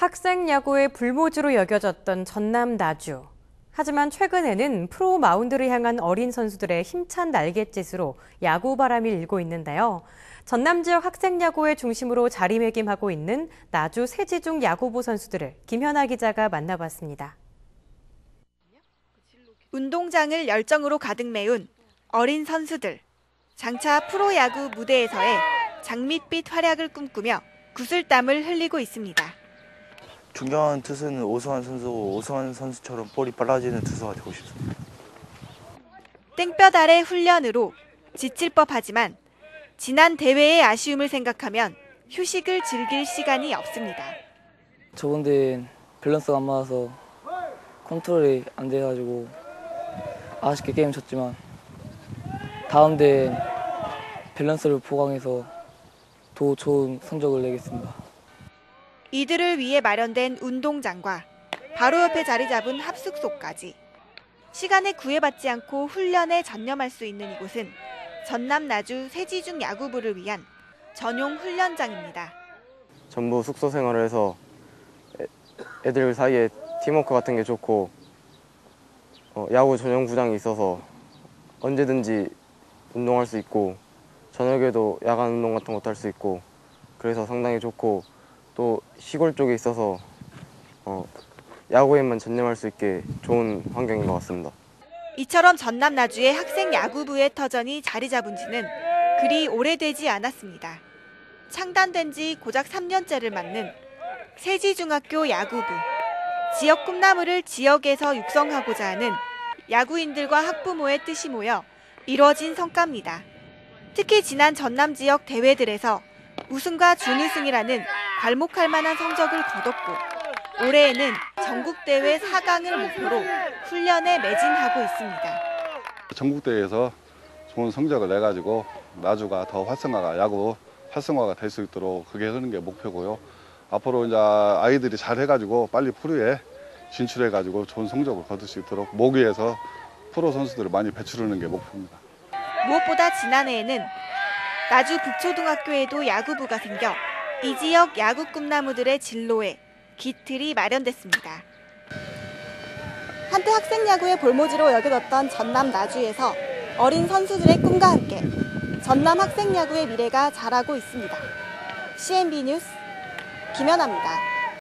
학생 야구의 불모지로 여겨졌던 전남 나주. 하지만 최근에는 프로 마운드를 향한 어린 선수들의 힘찬 날갯짓으로 야구 바람이 일고 있는데요. 전남 지역 학생 야구의 중심으로 자리매김하고 있는 나주 세지중 야구부 선수들을 김현아 기자가 만나봤습니다. 운동장을 열정으로 가득 메운 어린 선수들. 장차 프로 야구 무대에서의 장밋빛 활약을 꿈꾸며 구슬땀을 흘리고 있습니다. 중요한 투수는 오승환 선수고 오승환 선수처럼 볼이 빨라지는 투수가 되고 싶습니다. 땡볕 아래 훈련으로 지칠 법하지만 지난 대회의 아쉬움을 생각하면 휴식을 즐길 시간이 없습니다. 저번 대회는 밸런스가 안 맞아서 컨트롤이 안 돼가지고 아쉽게 게임 졌지만 다음 대회 밸런스를 보강해서 더 좋은 성적을 내겠습니다. 이들을 위해 마련된 운동장과 바로 옆에 자리 잡은 합숙소까지 시간에 구애받지 않고 훈련에 전념할 수 있는 이곳은 전남 나주 세지중 야구부를 위한 전용 훈련장입니다. 전부 숙소 생활을 해서 애- 애들 사이에 팀워크 같은 게 좋고 어, 야구 전용 구장이 있어서 언제든지 운동할 수 있고 저녁에도 야간 운동 같은 것도 할 수 있고 그래서 상당히 좋고 또 시골 쪽에 있어서 어, 야구에만 전념할 수 있게 좋은 환경인 것 같습니다. 이처럼 전남 나주의 학생 야구부의 터전이 자리 잡은 지는 그리 오래되지 않았습니다. 창단된 지 고작 3년째를 맞는 세지중학교 야구부. 지역 꿈나무를 지역에서 육성하고자 하는 야구인들과 학부모의 뜻이 모여 이뤄진 성과입니다. 특히 지난 전남 지역 대회들에서 우승과 준우승이라는 괄목할 만한 성적을 거뒀고 올해에는 전국대회 4강을 목표로 훈련에 매진하고 있습니다. 전국대회에서 좋은 성적을 내가지고 나주가 더 활성화가 야구 활성화가 될 수 있도록 그게 하는 게 목표고요. 앞으로 이제 아이들이 잘 해가지고 빨리 프로에 진출해가지고 좋은 성적을 거둘 수 있도록 모기에서 프로 선수들을 많이 배출하는 게 목표입니다. 무엇보다 지난해에는 나주 북초등학교에도 야구부가 생겨 이 지역 야구 꿈나무들의 진로에 기틀이 마련됐습니다. 한때 학생 야구의 볼모지로 여겨졌던 전남 나주에서 어린 선수들의 꿈과 함께 전남 학생 야구의 미래가 자라고 있습니다. CNB 뉴스 김연아입니다.